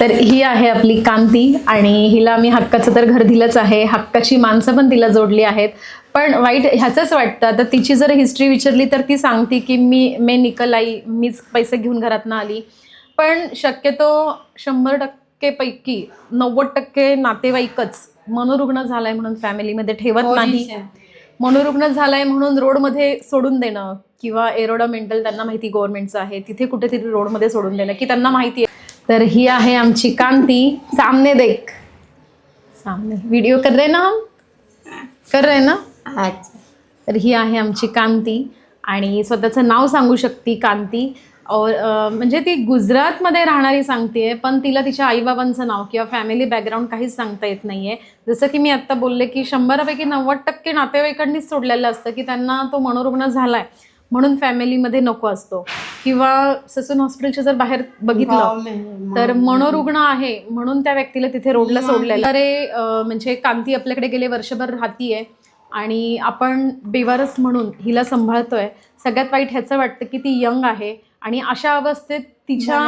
तर ही आहे आपली कांती आणि हिला मी हक्काचं तर घर दिलंच आहे. हक्काची माणसं पण तिला जोडली आहेत. पण वाईट ह्याचंच वाटतं. आता तिची जर हिस्ट्री विचारली तर ती सांगते की मी मे निकल आई मीच पैसे घेऊन घरातनं आली. पण शक्यतो शंभर टक्केपैकी नव्वद टक्के नातेवाईकच मनोरुग्ण झालाय म्हणून फॅमिलीमध्ये ठेवत नाही. मनोरुग्ण झालाय म्हणून रोडमध्ये सोडून देणं किंवा एरोडा मेंटल त्यांना माहिती गव्हर्नमेंटचं आहे. तिथे कुठेतरी रोडमध्ये सोडून देणं की त्यांना माहिती आहे. तर ही आहे आमची कांती. सामने देख. सामने. व्हिडिओ कर रहे ना हम? कर रहे ना? अच्छा. तर ही आहे आमची कांती. आणि स्वतःचं नाव सांगू शकते कांती. और म्हणजे ती गुजरातमध्ये राहणारी सांगते पण तिला तिच्या आईबाबांचं नाव किंवा फॅमिली बॅकग्राऊंड काहीच सांगता येत नाहीये. जसं की मी आत्ता बोलले की शंभरापैकी नव्वद टक्के नातेवाईकांनीच सोडलेलं असतं की त्यांना तो मनोरुग्ण झालाय. म्हणून फॅमिलीमध्ये नको असतो. किंवा ससून हॉस्पिटलच्या जर बाहेर बघितलं तर मनोरुग्ण आहे म्हणून त्या व्यक्तीला तिथे रोडला सोडलेलं. अरे म्हणजे कांती आपल्याकडे गेले वर्षभर राहतीये आणि आपण बेवारस म्हणून हिला सांभाळतोय. सगळ्यात वाईट ह्याचं वाटतं की ती यंग आहे आणि अशा अवस्थेत तिच्या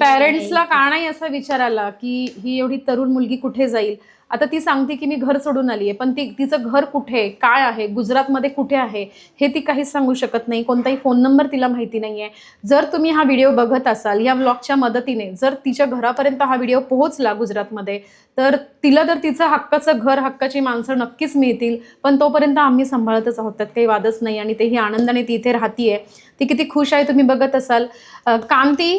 पॅरेंट्सला का नाही असा विचार आला की ही एवढी तरुण मुलगी कुठे जाईल? आता ती सांगते की मी घर सोडून आली आहे पण ती तिचं घर कुठे? काय आहे? गुजरातमध्ये कुठे आहे? हे ती काहीच सांगू शकत नाही. कोणताही फोन नंबर तिला माहिती नाही आहे जर तुम्ही हा व्हिडिओ बघत असाल या ब्लॉगच्या मदतीने जर तिच्या घरापर्यंत हा व्हिडिओ पोहोचला गुजरातमध्ये तर तिला तर तिचं हक्काचं घर हक्काची माणसं नक्कीच मिळतील पण तोपर्यंत आम्ही सांभाळतच आहोत. त्यात काही वादच नाही आणि तेही आनंदाने ती इथे राहतीये. ती किती खुश आहे तुम्ही बघत असाल. कांती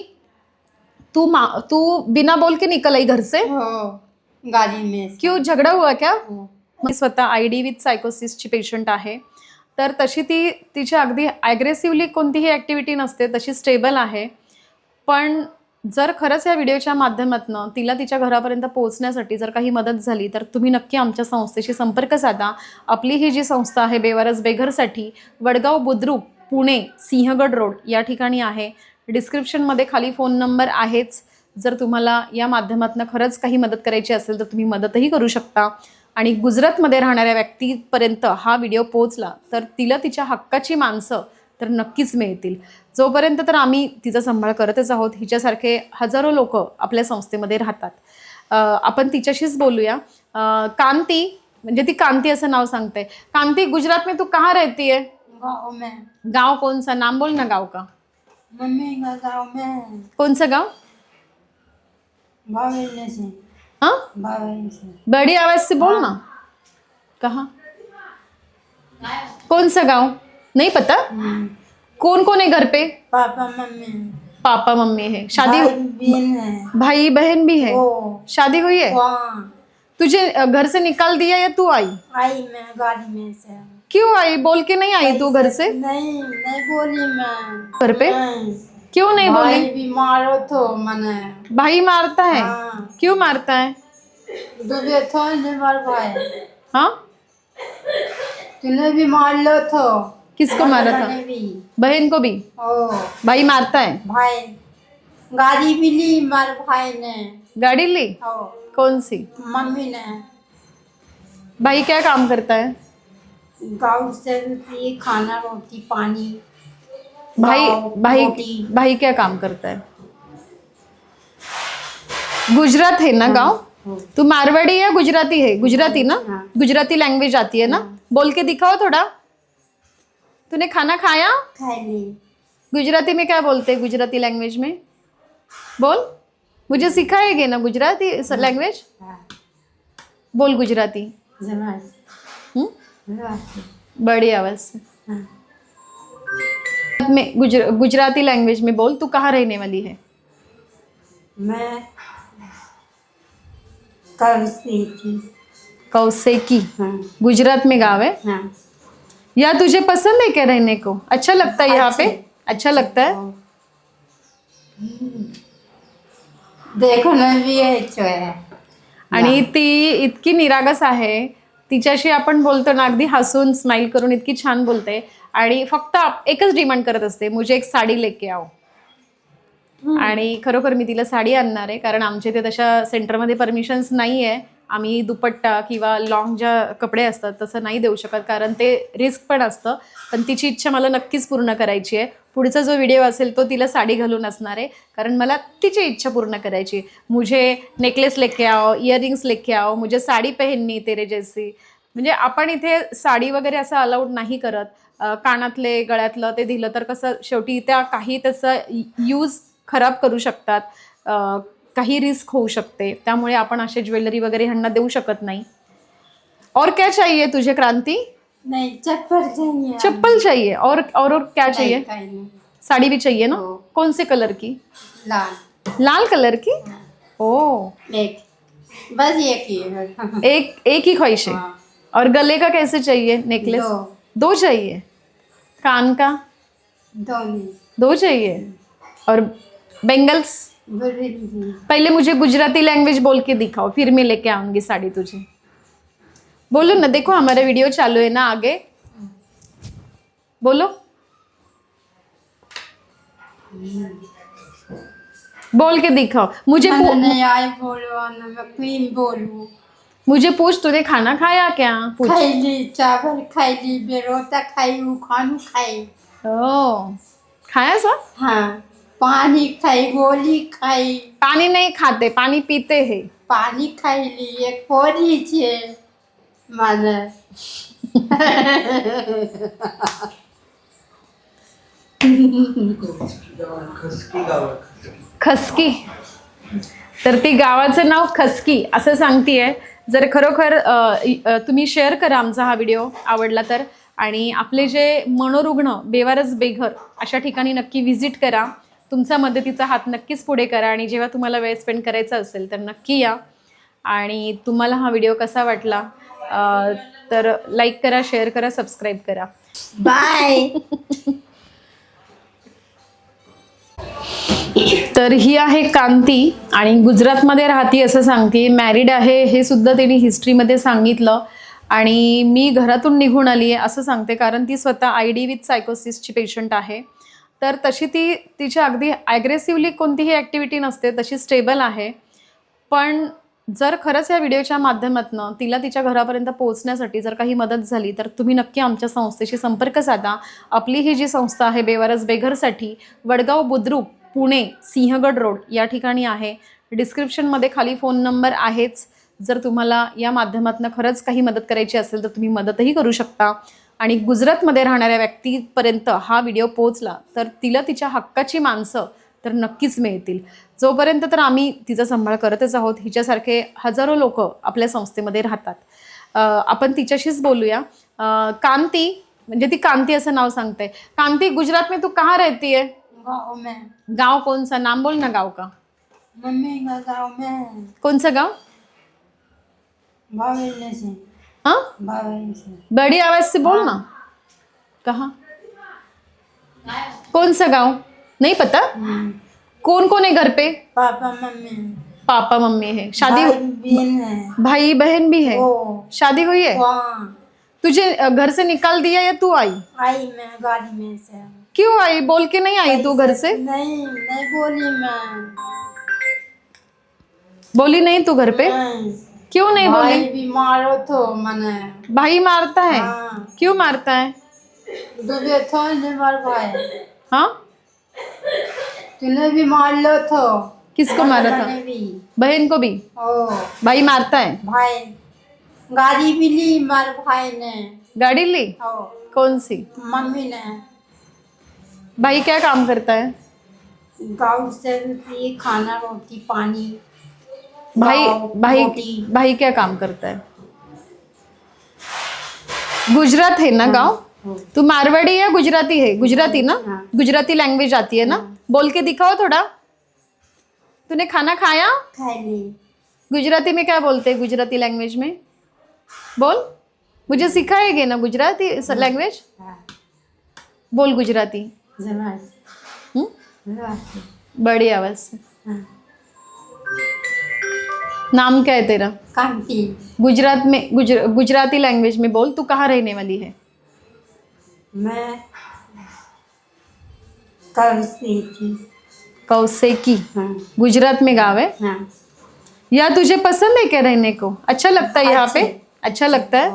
तू मा तू बिना बोल के निकल आई घर से हो. में से। क्यों? झगडा हुआ क्या? हो. मी स्वतः आय डी विथ सायकोसिसची पेशंट आहे. तर तशी ती तिची अगदी ॲग्रेसिव्हली कोणतीही ॲक्टिव्हिटी नसते तशी स्टेबल आहे. पण जर खरंच या व्हिडिओच्या माध्यमातून तिला तिच्या घरापर्यंत पोहोचण्यासाठी जर काही मदत झाली तर तुम्ही नक्की आमच्या संस्थेशी संपर्क साधा. आपली ही जी संस्था आहे बेवारस बेघरसाठी वडगाव बुद्रुक पुणे सिंहगड रोड या ठिकाणी आहे. डिस्क्रिप्शनमध्ये खाली फोन नंबर आहेच. जर तुम्हाला या माध्यमातून खरंच काही मदत करायची असेल तर तुम्ही मदतही करू शकता. आणि गुजरातमध्ये राहणाऱ्या व्यक्तीपर्यंत हा व्हिडिओ पोहोचला तर तिला तिच्या हक्काची माणसं तर नक्कीच मिळतील. जोपर्यंत तर आम्ही तिचा सांभाळ करतच आहोत हिच्यासारखे हजारो लोक आपल्या संस्थेमध्ये राहतात. आपण तिच्याशीच बोलूया. कांती म्हणजे ती कांती असं नाव सांगते. कांती गुजरात में तू कहाँ रहती है गाँव में. गांव कौन सा नाम बोल ना गांव का. मम्मी का गाँव में? कौन सा गांव? हाँ? से बड़ी आवाज़ से बोल ना कहाँ? कौन सा गाँव? नहीं पता? हम्म, कौन कौन है घर पे? Papa mummy. पापा मम्मी है। शादी भाई बहन भाई बहन भी है? शादी हुई है? तुझे घर से निकाल दिया या तू आई? आई मैं गाड़ी में से। क्यों आई? बोल के नहीं आई तू घर से? नहीं नहीं बोली मैं। घर पे? नहीं। क्यों नहीं भाई भी मारो तो मने। भाई मारता है? हाँ। क्यों मारता है? दुबे थो ने मार भाई। हाँ? तूने भी मार लो तो। किसको मारा था? बहन को भी? ओ। भाई मारता है? भाई। गाड़ी भी ली मार भाई ने। गाड़ी ली? ओ। कौन सी? मम्मी ने। भाई क्या काम करता है? गाँव से खाना रोटी पानी। भाई भाई भाई क्या काम करता है? गुजरात है ना गाँव? तू मारवाड़ी या गुजराती है? गुजराती ना? हाँ। गुजराती लैंग्वेज आती है ना? बोल के दिखाओ थोड़ा। तूने खाना खाया? गुजराती में क्या बोलते हैं गुजराती लैंग्वेज में? बोल। मुझे सिखाएगे ना गुजराती लैंग्वेज हाँ, बोल गुजराती। हम्म? बड़ी आवाज़ से हाँ। में गुजर, गुजराती लैंग्वेज में बोल तू कहाँ रहने वाली है? मैं सी कौसेकी? हाँ। गुजरात में गाँव है? हाँ। या तुझे पसंद है क्या रहने को? अच्छा लगता है यहाँ पे? अच्छा। लगता है? देखो ना भी है है। आणि ती इतकी निरागस आहे. तिच्याशी आपण बोलतो ना अगदी हसून स्माइल करून इतकी छान बोलते. आणि फक्त एकच डिमांड करत असते मुझे एक साडी लेके आओ. आणि खरोखर मी तिला साडी आणणार आहे कारण आमच्या इथे तशा सेंटरमध्ये परमिशन्स नाही आहे. आम्ही दुपट्टा किंवा लॉंग ज्या कपडे असतात तसं नाही देऊ शकत कारण ते रिस्क पण असतं. पण तिची इच्छा मला नक्कीच पूर्ण करायची आहे. पुढचा जो व्हिडिओ असेल तो तिला साडी घालून असणार आहे कारण मला तिची इच्छा पूर्ण करायची. मुझे नेकलेस लेके आओ इयरिंग्स लेके आओ मुझे साडी पहननी तेरे जैसी. म्हणजे आपण इथे साडी वगैरे असं अलाउड नाही करत. कानातले गळ्यातलं ते दिलं तर कसं शेवटी त्या काही त्याचं यूज खराब करू शकतात. काही रिस्क होऊ शकते. त्यामुळे आपण असे ज्वेलरी वगैरे ह्यांना देऊ शकत नाही. और क्या चाहिए तुझे क्रांति? नहीं चप्पल चाहिए. चप्पल चाहिए? और और और क्या चाहिए? साड़ी भी चाहिए ना? हो. कौन से कलर की? लाल. लाल कलर की? ओ. एक. बस एक ही एक एक ही ख्वाहिश है? हाँ, और गले का कैसे चाहिए? नेकलेस दो. दो चाहिए? कान का? दो चाहिए? और बेंगल्स पहले मुझे गुजराती लैंग्वेज बोल के दिखाओ फिर मैं लेके आऊँगी साड़ी तुझे। बोलो ना देखो हमारा वीडियो चालू है ना आगे। बोलो। बोल के दिखाओ। मुझे बोलो बोलूँ। मुझे पूछ तूने खाना खाया क्या? पूछ। खाई चावल खाई ली बेरोता खाई हूँ खानू खाई। ओ खाया सा हाँ पानी खाई गोली खाई। पानी नहीं खाते पानी पीते हैं। पानी खाई ली एक पोरी छे माने। खसकी? तर ती गावाचं नाव खसकी असं सांगतीये. जर खरोखर तुम्ही शेअर करा आमचा हा व्हिडिओ आवडला तर. आणि आपले जे मनोरुग्ण बेवारस बेघर अशा ठिकाणी नक्की व्हिजिट करा. तुमचा मदतीचा हात नक्कीच पुढे करा आणि जेव्हा तुम्हाला वेळ स्पेंड करायचा असेल तर नक्की या. आणि तुम्हाला हा व्हिडिओ कसा वाटला तर लाईक करा शेअर करा सबस्क्राईब करा. बाय. तर ही आहे कांती आणि गुजरातमध्ये राहती असं सांगते. मॅरिड आहे हे सुद्धा तिने हिस्ट्रीमध्ये सांगितलं. आणि मी घरातून निघून आली आहे असं सांगते कारण ती स्वतः आय डी विथ सायकोसिसची पेशंट आहे. तर तशी ती तिच्या अगदी ॲग्रेसिव्हली कोणतीही ॲक्टिव्हिटी नसते तशी स्टेबल आहे. पण जर खरंच या व्हिडिओच्या माध्यमातून तिला तिच्या घरापर्यंत पोहोचण्यासाठी जर काही मदत झाली तर तुम्ही नक्की आमच्या संस्थेशी संपर्क साधा. आपली ही जी संस्था आहे बेवारस बेघरसाठी वडगाव बुद्रुक पुणे सिंहगड रोड या ठिकाणी आहे. डिस्क्रिप्शनमध्ये खाली फोन नंबर आहेच. जर तुम्हाला या माध्यमातून खरंच काही मदत करायची असेल तर तुम्ही मदतही करू शकता. आणि गुजरातमध्ये राहणाऱ्या व्यक्तीपर्यंत हा व्हिडिओ पोहोचला तर तिला तिच्या हक्काची माणसं तर नक्कीच मिळतील. जोपर्यंत तर आम्ही तिचा सांभाळ करतच आहोत हिच्यासारखे हजारो लोक आपल्या संस्थेमध्ये राहतात. आपण तिच्याशीच बोलूया. कांती म्हणजे ती कांती असं नाव सांगते. कांती गुजरात में तू कहाँ रहती है गाँव में। गाँव कौन सा? नाम बोल ना गाँव का। मम्मी का गाँव में। कौन सा गाँव? से। हाँ? से। बड़ी आवाज़ से बोल ना। कहाँ? कौन सा गाँव? नहीं पता? हम्म, कौन कौन है घर पे? Papa mummy. पापा मम्मी है। शादी भाई बहन है। भाई बहन भी है? शादी हुई है? तुझे घर से निकाल दिया या तू आई? आई मैं गाड़ी में से। क्यों आई? बोल के नहीं आई तू घर से? नहीं नहीं बोली मैं बोली नहीं तू घर पे? क्यों नहीं भाई बोली भी मारो तो मने। भाई मारता है? हाँ। क्यों मारता है? डूबे तो नहीं मार भाई। हाँ? तूने भी मार लो तो। किसको मारा था? बहन को भी? ओ। भाई मारता है? भाई। गाड़ी भी ली मार भाई ने। गाड़ी ली? ओ। कौन सी? मम्मी ने। भाई क्या काम करता है? गाँव से भी खाना रोटी पानी भाई भाई भाई क्या काम करता है? गुजरात है ना गाँव? हो। तू मारवाड़ी या गुजराती है? गुजराती ना? हाँ। गुजराती लैंग्वेज आती है ना? बोल के दिखाओ थोड़ा। तूने खाना खाया? गुजराती में क्या बोलते हैं गुजराती लैंग्वेज में? बोल। मुझे सिखाएगी ना गुजराती लैंग्वेज हाँ, बोल गुजराती। जरा? जरा बड़ी आवाज़ से हाँ, नाम क्या है तेरा? कांति। गुजरात में गुजर, गुजराती लैंग्वेज में बोल तू कहाँ रहने वाली है? मैं कल से थी कौसेकी हाँ। गुजरात में गाँव है? हाँ। या तुझे पसंद है क्या रहने को? अच्छा लगता है यहाँ पे? अच्छा लगता है।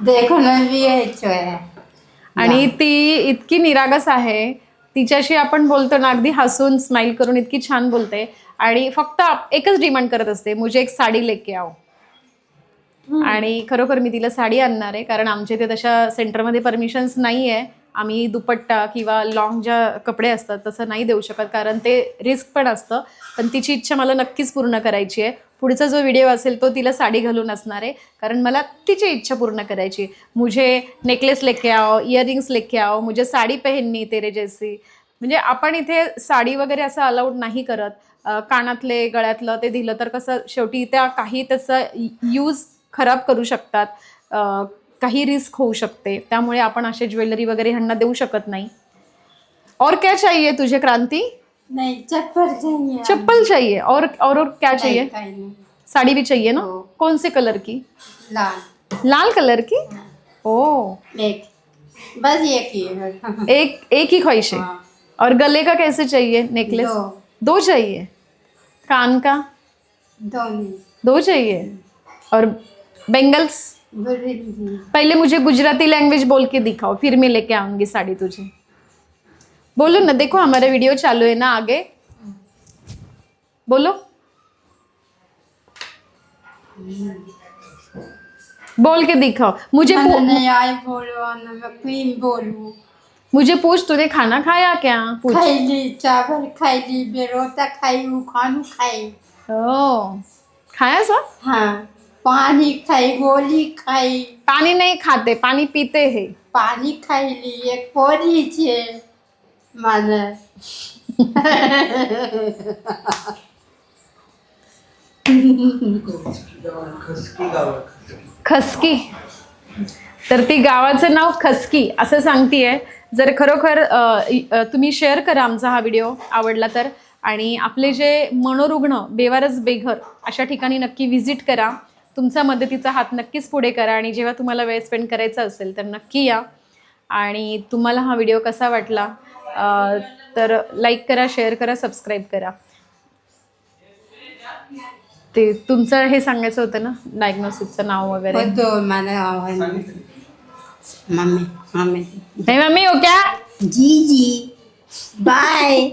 देखो ना आणि ती इतकी निरागस आहे. तिच्याशी आपण बोलतो ना अगदी हसून स्माइल करून इतकी छान बोलते. आणि फक्त आप- एकच डिमांड करत असते मुझे एक साडी लेके आओ. आणि खरोखर मी तिला साडी आणणार आहे कारण आमच्या इथे तशा सेंटरमध्ये परमिशन्स नाही आहे आम्ही दुपट्टा किंवा लॉंग ज्या कपडे असतात तसं नाही देऊ शकत कारण ते रिस्क पण असतं. पण तिची इच्छा मला नक्कीच पूर्ण करायची आहे. पुढचा जो व्हिडिओ असेल तो तिला साडी घालून असणार आहे कारण मला तिची इच्छा पूर्ण करायची आहे. मुझे नेकलेस लेके आओ इयरिंग्स लेके आओ मुझे साडी पहननी तेरे जैसी. म्हणजे आपण इथे साडी वगैरे असं अलाउड नाही करत. कानातले गळ्यातलं ते दिलं तर कसं शेवटी त्या काही त्याचा यूज खराब करू शकतात. काही रिस्क होऊ शकते. त्यामुळे आपण असे ज्वेलरी वगैरे ह्यांना देऊ शकत नाही. और क्या चाहिए तुझे क्रांति? नहीं चप्पल चाहिए. चप्पल चाहिए. और और और क्या चाहिए। साड़ी भी चाहिए ना? कौन से कलर की? लाल. लाल कलर की? ओ. एक. बस एक ही है. एक एक ही ख्वाहिश है. हाँ, और गले का कैसे चाहिए? नेकलेस दो. दो चाहिए? कान का? दोनों दो चाहिए? और बेंगल्स पहले मुझे गुजराती लैंग्वेज बोल के दिखाओ फिर मैं लेके आऊँगी साड़ी तुझे। बोलो ना देखो हमारा वीडियो चालू है ना आगे। बोलो। बोल के दिखाओ। मुझे बोलो मुझे पूछ तूने खाना खाया क्या? पूछ। खाई ली चावल खाई ली बेरोटा खाई खानू खाई। ओ खाया सब? हाँ। पानी खाई गोली खाई. पानी नहीं खाते पानी पीते हैं. पानी खाई ली एक पोरी छे माने खसकी. तर ती गावाचं नाव खसकी असं सांगतीये. जर खरोखर अ, इ- अ, तुम्ही शेअर करा आमचा हा व्हिडिओ आवडला तर. आणि आपले जे मनोरुग्ण बेवारस बेघर अशा ठिकाणी नक्की व्हिजिट करा. तुमचा मदतीचा हात नक्कीच पुढे करा आणि जेव्हा तुम्हाला वेळ स्पेंड करायचा असेल तर नक्की या. आणि तुम्हाला हा व्हिडिओ कसा वाटला तर लाईक करा शेअर करा सबस्क्राईब करा. ते तुमचं हे सांगायचं होतं ना डायग्नोसिसचं नाव वगैरे. Mummy mummy. क्या जी जी बाय